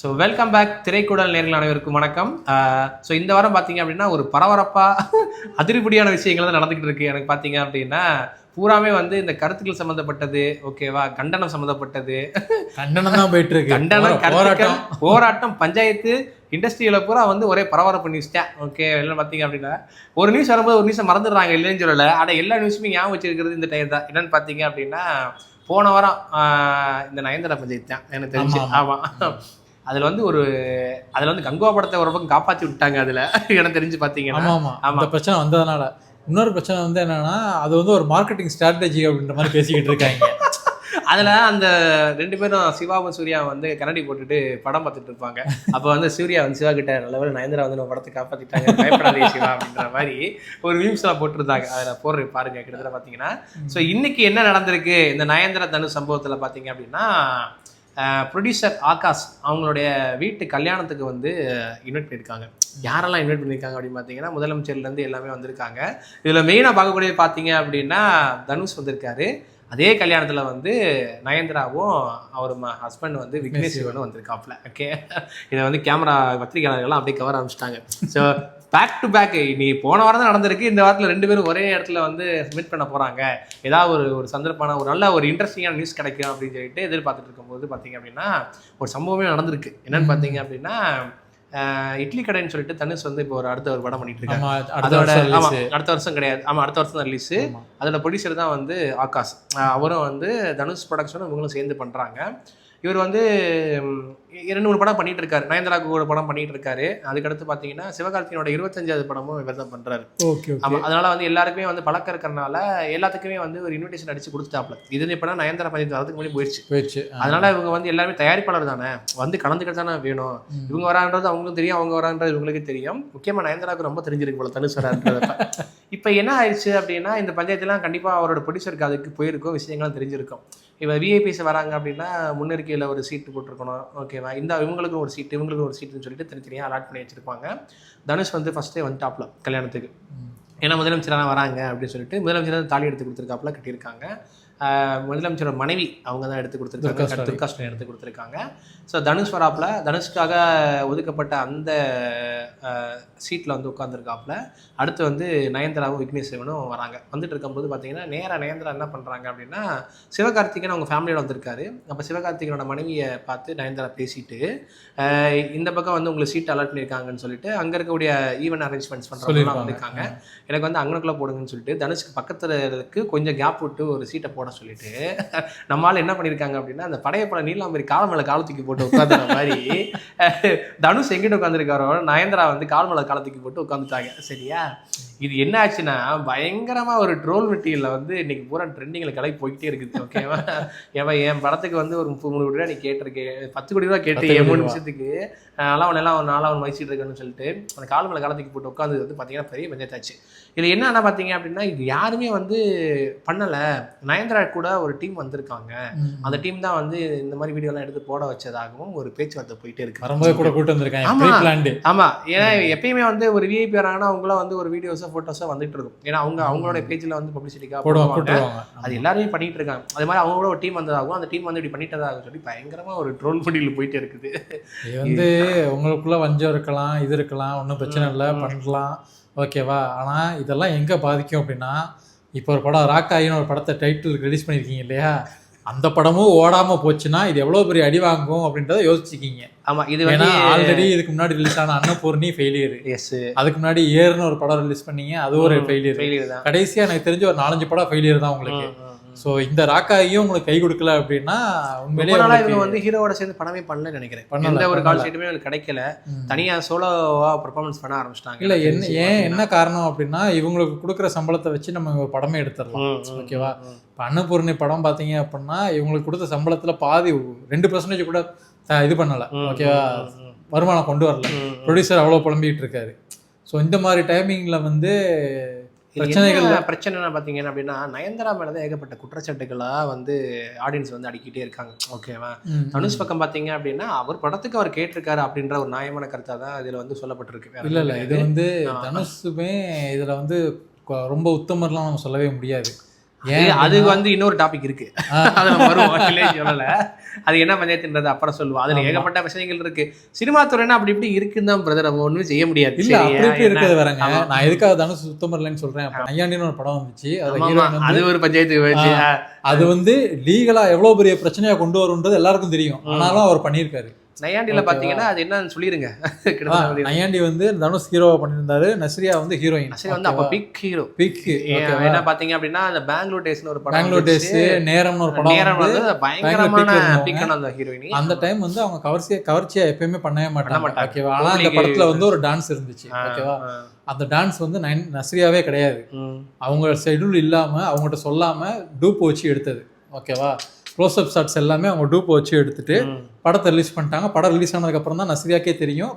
So welcome back திரைக்குடல் நேர்கள் அனைவருக்கும் வணக்கம். ஸோ இந்த வாரம் பார்த்தீங்க அப்படின்னா ஒரு பரபரப்பாக அதிர்படியான விஷயங்கள் தான் நடந்துகிட்டு இருக்கு. எனக்கு பார்த்தீங்க அப்படின்னா பூராமே வந்து இந்த கருத்துக்கள் சம்மந்தப்பட்டது ஓகேவா கண்டனம் சம்மந்தப்பட்டது கண்டனம் தான் போயிட்டு இருக்கு. கண்டனம் போராட்டம். போராட்டம் பஞ்சாயத்து இண்டஸ்ட்ரியில பூரா வந்து ஒரே பரபரப்பு நியூஸ் தான். ஓகே எல்லாம் பார்த்தீங்க அப்படின்னா ஒரு நியூஸ் வரும்போது ஒரு நியூஸை மறந்துடுறாங்க இல்லைன்னு சொல்லல. ஆனால் எல்லா நியூஸுமே ஞாபகம் வச்சிருக்கிறது இந்த டைம் தான். என்னன்னு பார்த்தீங்க அப்படின்னா போன வாரம் இந்த நயன்தாரா பஞ்சாயத்து தான். எனக்கு தெரிஞ்சு. ஆமா, ஆமா. அதுல வந்து ஒரு அதுல வந்து கங்குவா படத்தை ஒரு பக்கம் காப்பாத்தி விட்டாங்க அதுல. எனக்கு தெரிஞ்சு பாத்தீங்கன்னா. ஆமா ஆமா. ஆமா. அந்த பிரச்சனை வந்ததுனால. இன்னொரு பிரச்சனை வந்து என்னன்னா அது வந்து ஒரு மார்க்கெட்டிங் ஸ்ட்ராட்டஜி அப்படின்ற மாதிரி பேசிக்கிட்டு இருக்காங்க. அதுல அந்த ரெண்டு பேரும் சிவாவும் சூர்யா வந்து கரண்டி போட்டுட்டு படம் பார்த்துட்டு இருப்பாங்க. அப்ப வந்து சூர்யா வந்து சிவா கிட்ட நல்ல வேளை நயன்தரா வந்து நம்ம படத்தை காப்பாத்திட்டாங்க பயப்படாதே சிவா அப்படின்ற மாதிரி ஒரு எல்லாம் போட்டிருந்தாங்க. அதுல போடுற பாருங்க கிட்டத்தட்ட பாத்தீங்கன்னா. ஸோ இன்னைக்கு என்ன நடந்திருக்கு? இந்த நயன்தரா தனு சம்பவத்துல பாத்தீங்க அப்படின்னா ப்ரொடியூசர் ஆகாஷ் அவங்களுடைய வீட்டு கல்யாணத்துக்கு வந்து இன்வைட் பண்ணியிருக்காங்க. யாரெல்லாம் இன்வைட் பண்ணியிருக்காங்க அப்படின்னு பார்த்தீங்கன்னா முதலமைச்சர்லேருந்து எல்லாமே வந்திருக்காங்க. இதில் மெயினாக பார்க்கக்கூடிய பார்த்தீங்க அப்படின்னா தனுஷ் வந்திருக்காரு. அதே கல்யாணத்தில் வந்து நயன்தராவும் அவர் ஹஸ்பண்ட் வந்து விக்னேஷ் சிவனும் வந்திருக்காப்ல ஓகே இதை வந்து கேமரா பத்திரிகையாளர்கள்லாம் அப்படியே கவர் ஆரம்பிச்சிட்டாங்க. ஸோ பேக் டு பேக் நீ போன வாரம் தான் நடந்திருக்கு. இந்த வாரத்தில் ரெண்டு பேரும் ஒரே இடத்துல வந்து மீட் பண்ண போகிறாங்க ஏதாவது ஒரு ஒரு சந்தர்ப்பான ஒரு நல்ல ஒரு இன்ட்ரெஸ்டிங்கான நியூஸ் கிடைக்கும் அப்படின்னு சொல்லிட்டு எதிர்பார்த்துட்டு இருக்கும்போது பார்த்தீங்க அப்படின்னா ஒரு சம்பவமே நடந்திருக்கு. என்னன்னு பார்த்தீங்க அப்படின்னா இட்லி கடைன்னு சொல்லிட்டு தனுஷ் வந்து இப்போ ஒரு அடுத்த ஒரு படம் பண்ணிட்டு இருக்காங்க அதோட ஆமா. அடுத்த வருஷம் கிடையாது. ஆமா அடுத்த வருஷம் தான் ரிலீஸ். அதோட ப்ரொடியூசர் தான் வந்து ஆகாஷ். அவரும் வந்து தனுஷ் ப்ரொடக்ஷனும் இவங்களும் சேர்ந்து பண்றாங்க. இவர் வந்து இரண்டு மூணு படம் பண்ணிட்டு இருக்காரு நயன்தராக்கு ஒரு படம் பண்ணிட்டு இருக்காரு அதுக்கடுத்து பாத்தீங்கன்னா சிவகார்த்திகனோட இருபத்தஞ்சாவது படமும் இவர் தான் பண்றாரு. ஓகே அதனால வந்து எல்லாருக்குமே வந்து பழக்கம் இருக்கறனால எல்லாத்துக்குமே வந்து ஒரு இன்விடேஷன் அடிச்சு கொடுத்துட்டாப்ல. இது இப்ப நயன்தரா பஞ்சாயத்து வரதுக்கு முன்னாடி போயிடுச்சு போயிடுச்சு. அதனால இவங்க வந்து எல்லாருமே தயாரிப்பாளர் தானே. வந்து கலந்துக்கிட்டு தானே வேணும். இவங்க வரான்றது அவங்களுக்கும் தெரியும் அவங்க வரான்றது இவங்களுக்கு தெரியும். முக்கியமா நயன்தாராவுக்கு ரொம்ப தெரிஞ்சிருக்கு போல தனுஷ் வரான்றத இப்போ என்ன ஆயிடுச்சு அப்படின்னா இந்த பஞ்சாயத்துலாம் கண்டிப்பாக அவரோட ப்ரொடியூசருக்கு அதுக்கு போயிருக்கோம் விஷயங்கள்லாம் தெரிஞ்சிருக்கும். இப்போ விஐபிஸ் வராங்க அப்படின்னா முன்னறிக்கையில் ஒரு சீட்டு போட்டிருக்கணும். ஓகேவா இந்த இவங்களுக்கும் ஒரு சீட்டு இவங்களுக்கும் ஒரு சீட்டுன்னு சொல்லிட்டு தனித்தனியாக அலாட் பண்ணி வச்சிருப்பாங்க. தனுஷ் வந்து ஃபர்ஸ்டே வந்துட்டாப்ல கல்யாணத்துக்கு. ஏன்னா முதலமைச்சராக வராங்க அப்படின்னு சொல்லிட்டு முதலமைச்சர் தாலி எடுத்து கொடுத்துருக்காப்புல கட்டியிருக்காங்க. முதலமைச்சரோட மனைவி அவங்க தான் எடுத்து துர்கா கொடுத்துருக்காங்க ஸ்டாலின். துர்கா ஸ்டாலின் எடுத்து கொடுத்துருக்காங்க. ஸோ தனுஷ் வராப்புல தனுஷ்காக ஒதுக்கப்பட்ட அந்த சீட்டில் வந்து உட்காந்துருக்காப்புல அடுத்து வந்து நயன்தாராவும் விக்னேஷ் சிவனும் வராங்க. வந்துட்டு இருக்கும்போது பார்த்தீங்கன்னா நேராக நயன்தாரா என்ன பண்ணுறாங்க அப்படின்னா சிவகார்த்திகேயன் அவங்க ஃபேமிலியோட வந்திருக்காரு. அப்போ சிவகார்த்திகேயனோட மனைவியை பார்த்து நயன்தாரா பேசிட்டு இந்த பக்கம் வந்து உங்களுக்கு சீட் அலாட் பண்ணியிருக்காங்கன்னு சொல்லிட்டு அங்கே இருக்கக்கூடிய ஈவென்ட் அரேஞ்ச்மெண்ட்ஸ் பண்ணுறவங்களாம். வந்திருக்காங்க. எனக்கு வந்து அங்கனக்குள்ள போடுங்கன்னு சொல்லிட்டு தனுஷ்க்கு பக்கத்துல இருக்கு கொஞ்சம் கேப் விட்டு ஒரு சீட்டை போட சொல்லிட்டு நம்மால என்ன பண்ணிருக்காங்க அப்படின்னா அந்த படையப்பட நீலாம்பரி கால் மேல கால தூக்கி போட்டு உட்காந்துற மாதிரி தனுஷ் எங்கிட்ட உட்காந்துருக்காரோ நயன்தரா வந்து கால் மேல கால தூக்கி போட்டு உட்காந்துட்டாங்க சரியா? இது என்ன ஆச்சுன்னா பயங்கரமா ஒரு ட்ரோல் மெட்டீரியல்ல வந்து இன்னைக்கு பூரா ட்ரெண்டிங்ல கிளம்பி போய்கிட்டே இருக்குது ஓகேவா ஏன் என் படத்துக்கு வந்து ஒரு முப்பது கோடி ரூபா நீ கேட்டிருக்கேன் பத்து கோடி ரூபா கேட்டு என் மூணு. நிமிஷத்துக்கு நாலாம் எல்லாம் ஒரு நாலாம் வயசிட்டு இருக்கேன்னு சொல்லிட்டு அந்த கால் மேல காலத்துக்கு போட்டு உட்காந்து வந்து பார்த்தீங்கன்னா பெரிய பஞ்சாயத்தாச்சு. இது என்னன்னா பார்த்தீங்க அப்படின்னா இது யாருமே வந்து பண்ணலை. நயன்தரா கூட ஒரு டீம் வந்திருக்காங்க. அந்த டீம் தான் வந்து இந்த மாதிரி வீடியோலாம் எடுத்து போட வச்சதாகவும் ஒரு பேச்சுவார்த்தை போயிட்டே இருக்கு. வரும்போது கூட கூட்டு வந்திருக்காங்க. ஆமா. ஏன்னா எப்பயுமே வந்து ஒரு விஐபி வராங்கன்னா அவங்களாம் வந்து ஒரு வீடியோஸோ ஃபோட்டோஸோ வந்துட்டு இருக்கும். ஏன்னா அவங்க அவங்களோட பேஜ்ல வந்து பப்ளிசிட்டிக்காக போடுவாங்க அது எல்லாருமே பண்ணிட்டு இருக்காங்க. அது மாதிரி அவங்களோட ஒரு டீம் வந்ததாகவும் அந்த டீம் வந்து இப்படி பண்ணிட்டதாகவும் சொல்லி பயங்கரமா ஒரு ட்ரோல் பண்ணியில் போயிட்டே இருக்குது. இது வந்து உங்களுக்குள்ள வஞ்சம் இருக்கலாம் இது இருக்கலாம் ஒன்றும் பிரச்சனை இல்லை. பண்ணலாம். ஓகேவா ஆனால் இதெல்லாம் எங்கே பாதிக்கும் அப்படின்னா இப்போ ஒரு படம் ராக்காயின்னு ஒரு படத்தை டைட்டில் ரிலீஸ் பண்ணியிருக்கீங்க இல்லையா? அந்த படமும் ஓடாம போச்சுன்னா இது எவ்வளோ பெரிய அடி வாங்கும் அப்படின்றத யோசிச்சுக்கிங்க. ஆமா இது ஏன்னா ஆல்ரெடி இதுக்கு முன்னாடி ரிலீஸ் ஆன அன்னபூர்ணி ஃபெயிலியர் எஸ் அதுக்கு முன்னாடி ஏர்னு ஒரு படம் ரிலீஸ் பண்ணீங்க அது ஒரு ஃபெயிலியர் ஃபெயிலியர் தான். கடைசியா எனக்கு தெரிஞ்ச ஒரு நாலஞ்சு படம் ஃபெயிலியர் தான் உங்களுக்கு. ஸோ இந்த ராக்காயும் உங்களுக்கு கை கொடுக்கல அப்படின்னா உங்களுக்கு- இவங்க வந்து ஹீரோவோட சேர்ந்து படமே பண்ணலன்னு நினைக்கிறேன். எந்த ஒரு கால். ஷீட்டுமே எனக்கு கிடைக்கல. ம். தனியா சோலோவா பெர்ஃபார்மன்ஸ் பண்ண ஆரம்பிச்சிட்டாங்க. இல்ல என்ன ஏன் என்ன காரணம் அப்படின்னா இவங்களுக்கு கொடுக்குற சம்பளத்தை வச்சு நம்ம ஒரு படமே எடுத்துடலாம். ஓகேவா? இப்போ அன்னபூர்ணி படம் பார்த்தீங்க அப்படின்னா இவங்களுக்கு கொடுத்த சம்பளத்துல பாதி ரெண்டு பர்சன்டேஜ் கூட இது பண்ணல. ஓகேவா? வருமானம் கொண்டு வரல. ப்ரொடியூசர் அவ்வளோ புலம்பிட்டு இருக்காரு. ஸோ இந்த மாதிரி டைமிங்ல வந்து பிரச்சனைகள் பிரச்சனைகள் பிரச்சனை பாத்தீங்கன்னா அப்படின்னா நயன்தாரா மேலதான் ஏகப்பட்ட குற்றச்சாட்டுகளா வந்து ஆடியன்ஸ் வந்து அடிக்கிட்டே இருக்காங்க. ஓகேவா தனுஷ் பக்கம் பாத்தீங்க அப்படின்னா அவர் படத்துக்கு அவர் கேட்டிருக்காரு அப்படின்ற ஒரு நியாயமான கருத்தா தான் இதுல வந்து சொல்லப்பட்டிருக்கு. இல்ல இல்ல இது. வந்து. தனுஷுமே இதுல வந்து ரொம்ப உத்தமர்லாம் நம்ம சொல்லவே முடியாது. ஏன் அது வந்து இன்னொரு டாபிக் இருக்கு. அதை வருவோம் அது என்ன பஞ்சாயத்துன்றது அப்புறம் சொல்லுவோம். அதுல. ஏகப்பட்ட விஷயங்கள் இருக்கு. சினிமா துறைனா அப்படி இப்படி இருக்குன்னு தான் பிரதர் நம்ம ஒண்ணுமே செய்ய முடியாது. இல்ல? அப்படி இருக்கிறது வரங்க. நான் எதுக்காக தனுஷ் சுத்தம் இல்லைன்னு சொல்றேன். அப்ப நையாண்டின்னு ஒரு படம் வந்துச்சு. அது ஒரு பஞ்சாயத்து. அது வந்து லீகலா எவ்வளவு பெரிய பிரச்சனையா கொண்டு வரும்ன்றது எல்லாருக்கும் தெரியும். ஆனாலும் அவர் பண்ணியிருக்காரு. நையாண்டில ஓகேவா? பாத்தீங்கன்னா அது என்னன்னு அப்படி. நையாண்டி வந்து தனுஷ் ஹீரோவா பண்ணியிருந்தாரு. நஸ்ரியா வந்து ஹீரோயின் சரி வந்து அப்ப பிக் ஹீரோ பிக் என்ன பாத்தீங்க அப்படின்னா அந்த பெங்களூர் டேஸ்னு ஒரு படம் பெங்களூர் டேஸ். நேரம்னு ஒரு படம் நேரம் வந்து பயங்கரமான. பீக்கான அந்த ஹீரோயினி அந்த டைம் வந்து அவங்க கவர்ச்சியா கவர்ச்சியா எப்பயுமே பண்ணவே மாட்டாங்க. ஓகேவா ஆனா அந்த படத்துல வந்து ஒரு டான்ஸ் இருந்துச்சு. ஓகேவா அந்த டான்ஸ் வந்து நைன் நஸ்ரியாவே கிடையாது. அவங்க ஷெட்யூல் இல்லாம அவங்ககிட்ட சொல்லாம டூப் வச்சு எடுத்தது. ஓகேவா க்ளோஸ் அப் ஷாட்ஸ் எல்லாமே அவங்க டூப் வச்சு எடுத்துட்டு படத்தை ரிலீஸ் பண்ணிட்டாங்க. படம் ரிலீஸ் ஆனதுக்கு அப்புறம் தான் நஸ்ரியாக்கே தெரியும்.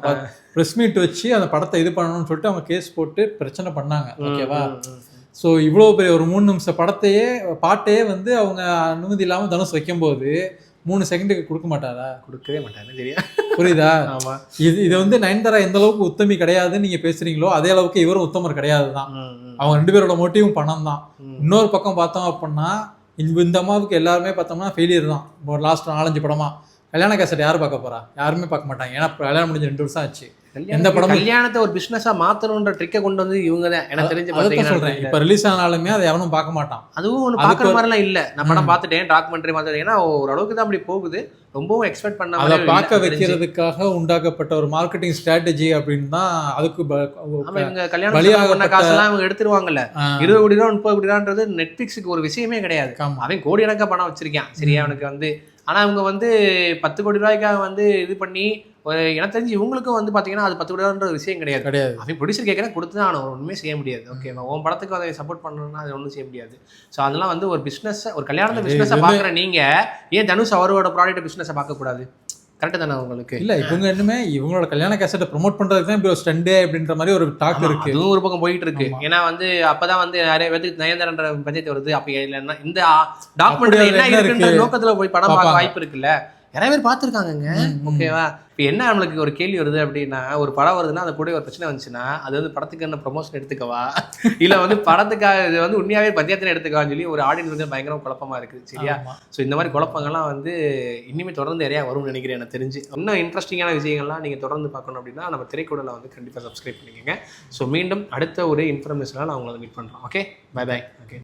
ப்ரெஸ் மீட் வச்சு அந்த படத்தை இது பண்ணணும்னு சொல்லிட்டு அவங்க கேஸ் போட்டு பிரச்சனை பண்ணாங்க. ஓகேவா ஸோ இவ்வளோ பெரிய ஒரு மூணு நிமிஷம் படத்தையே பாட்டையே வந்து அவங்க அனுமதி இல்லாமல் தனுஷ் வைக்கும்போது மூணு செகண்டுக்கு கொடுக்க மாட்டாரா? கொடுக்கவே மாட்டாங்க புரியுதா? ஆமா. இது இது வந்து நயன்தாரா எந்த அளவுக்கு உத்தமி கிடையாதுன்னு நீங்க பேசுறீங்களோ அதே அளவுக்கு இவரும் உத்தமர் கிடையாது தான் அவங்க ரெண்டு பேரோட மோட்டிவும் பணம் தான் இன்னொரு பக்கம் பார்த்தோம் அப்படின்னா இந்த அம்மாவுக்கு எல்லாருமே பார்த்தோம்னா ஃபெயிலியர் தான். ஒரு லாஸ்ட் நாலஞ்சு படமா. கல்யாண கேசட் யார் பார்க்க போறா? யாருமே பார்க்க மாட்டாங்க. ஏன்னா கல்யாணம் முடிஞ்சு ரெண்டு வருஷம் ஆச்சு. எந்த படமும் கல்யாணத்தை ஒரு பிசினஸா மாத்தணும்ன்ற ட்ரிக்கை கொண்டு வந்து இவங்க தான் எனக்கு தெரிஞ்சு அதான் சொல்றேன். இப்ப ரிலீஸ் ஆனாலுமே அதை எவனும் பார்க்க மாட்டான். அதுவும் பாக்குற ஒரு- மாதிரிலாம் இல்ல. நான் படம். பார்த்துட்டேன் டாக்குமெண்ட்ரி பார்த்துட்டேன். ஏன்னா ஓரளவுக்கு தான் அப்படி போகுது. ரொம்பவும் எக்ஸ்பெக்ட் பண்ண அதை பார்க்க. வைக்கிறதுக்காக உண்டாக்கப்பட்ட ஒரு மார்க்கெட்டிங் ஸ்ட்ராட்டஜி அப்படின்னு தான் அதுக்கு இவங்க கல்யாணம் காசெல்லாம் இவங்க எடுத்துருவாங்கல்ல. இருபது கோடி ரூபா முப்பது கோடி ரூபான்றது நெட்ஃபிளிக்ஸுக்கு ஒரு விஷயமே கிடையாது. அவன் கோடி கணக்கா பணம் வச்சிருக்கான். சரியா அவனுக்கு வந்து ஆனா அவங்க வந்து பத்து கோடி ரூபாய்க்காக வந்து இது பண்ணி ஒரு எனக்கு தெரிஞ்சு இவங்களுக்கும் வந்து பாத்தீங்கன்னா அது பத்து கோடி ரூபான்ற ஒரு விஷயம் கிடையாது. கிடையாது. அவன் ப்ரொடியூசர் கேட்குறேன் கொடுத்து தான் அவன் ஒன்றுமே செய்ய முடியாது. ஓகேவா? உன் படத்துக்கு அதை சப்போர்ட் பண்ணணும்னா அது ஒன்றும் செய்ய முடியாது. ஸோ அதெல்லாம் வந்து ஒரு பிஸ்னஸ் ஒரு கல்யாணத்தை பிஸ்னஸை பார்க்குற நீங்க ஏன் தனுஷ் அவரோட ப்ராடக்ட் பிஸ்னஸை பார்க்கக்கூடாது? கரெக்டு தானே உங்களுக்கு இல்ல இவங்க இன்னுமே இவங்களோட கல்யாண கேசட்டை ப்ரோமோட் பண்றதுக்கு தான் இப்படி ஒரு ஸ்டண்டே அப்படின்ற மாதிரி ஒரு டாக் இருக்கு அதுவும் ஒரு பக்கம் போயிட்டு இருக்கு. ஏன்னா வந்து அப்பதான் வந்து நிறைய பேருக்கு நயன்தாரன்ற பட்ஜெட் வருது அப்ப இல்லைன்னா இந்த டாக்குமெண்ட்ரி அப்படி என்ன இருக்குன்ற இருக்கு? நோக்கத்துல போய் படம் பார்க்க. வாய்ப்பு இருக்குல்ல நிறைய பேர் பார்த்துருக்காங்கங்க. ஓகேவா? இப்போ என்ன நம்மளுக்கு ஒரு கேள்வி வருது அப்படின்னா ஒரு படம் வருதுன்னா அந்த கூட ஒரு பிரச்சனை வந்துச்சுன்னா அது வந்து படத்துக்கு என்ன ப்ரொமோஷன் எடுத்துக்கவா? இல்ல வந்து படத்துக்காக இது வந்து உண்மையாவே பஞ்சாயத்துல எடுத்துக்கவான்னு சொல்லி ஒரு ஆடியன்ஸ் வந்து பயங்கர குழப்பமா இருக்குது சரியா. ஸோ இந்த மாதிரி குழப்பங்கள்லாம் வந்து இனிமேல் தொடர்ந்து நிறையா வரும்னு நினைக்கிறேன் எனக்கு தெரிஞ்சு. இன்னும் இன்ட்ரெஸ்டிங்கான விஷயங்கள்லாம் நீங்கள் தொடர்ந்து பார்க்கணும் அப்படின்னா நம்ம திரைக்கூடல வந்து கண்டிப்பாக சப்ஸ்கிரைப் பண்ணிக்கோங்க. ஸோ மீண்டும் அடுத்த ஒரு இன்ஃபர்மேஷனாக நான் உங்களை மீட் பண்ணுறோம் ஓகே பை பை ஓகே